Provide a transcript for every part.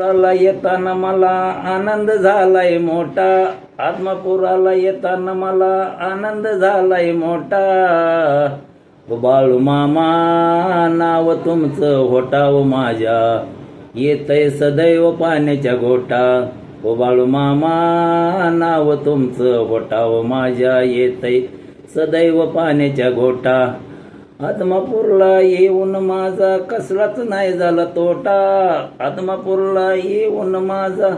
आत्मपुराला येताना मला आनंद झालाय मोठा. आत्मापुराला येताना मला आनंद झालाय मोठा. बाळू मामा नाव तुमचं होटाव माझ्या. येतय सदैव पाण्याच्या गोटा बाळू मामा नाव तुमचं होटाव माझ्या. येतय सदैव पाण्याच्या गोटा आत्मापूरला येऊन माझा कसलाच नाही झाला तोटा. आत्मापूरला येऊन माझा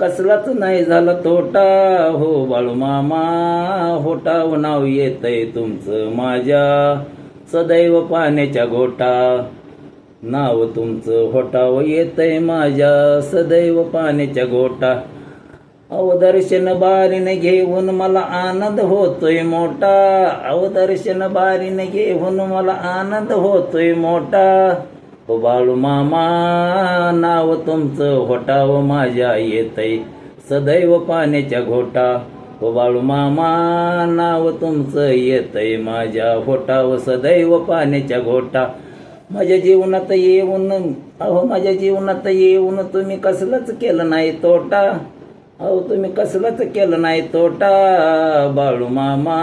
कसलाच नाही झाला तोटा. हो बाळू मामा होटा नाव येतय तुमचं माझ्या सदैव पाण्याच्या गोटा नाव तुमचं होटाव येतय माझ्या सदैव पाण्याच्या गोटा अवदर्शन बारीन घेऊन मला आनंद होतोय मोठा. अवदर्शन बारीन घेऊन मला आनंद होतोय मोठा. हो बाळू मामा नाव तुमचं होटाव माझ्या येतय. सदैव पाण्याच्या घोटा. हो बाळू मामा नाव तुमचं येतय माझ्या होटाव. सदैव पाण्याच्या घोटा. माझ्या जीवनात येऊन अहो माझ्या जीवनात येऊन तुम्ही कसलंच केलं नाही तोटा. अहो तुम्ही कसलंच केलं नाही तोटा. बाळू मामा.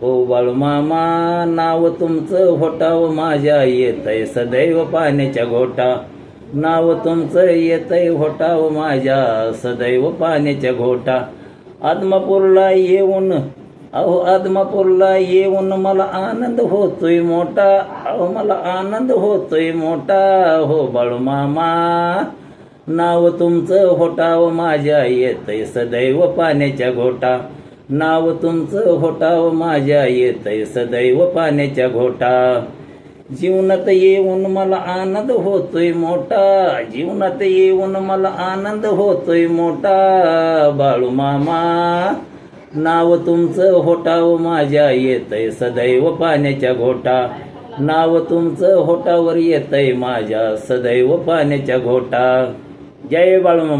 हो बाळू मामा नाव तुमचं होटाव माझ्या येतय सदैव पाण्याच्या घोटा. नाव तुमचं येतय होटाव माझ्या सदैव पाण्याच्या घोटा. आदमापूरला येऊन अहो आदमापूरला येऊन मला आनंद होतोय मोठा. अहो मला आनंद होतोय मोठा. हो बाळू मामा. नाव तुमचं होटाव माझ्या येतय सदैव पाण्याच्या घोटा. नाव तुमचं होटाव माझ्या येतय सदैव पाण्याच्या घोटा. जीवनात येऊन मला आनंद होतोय मोठा. जीवनात येऊन मला आनंद होतोय मोठा. बाळू मामा नाव तुमचं होटाव माझ्या येतय सदैव पाण्याच्या घोटा. नाव तुमचं होटावर येतय माझ्या सदैव पाण्याच्या घोटा. જય બાળુ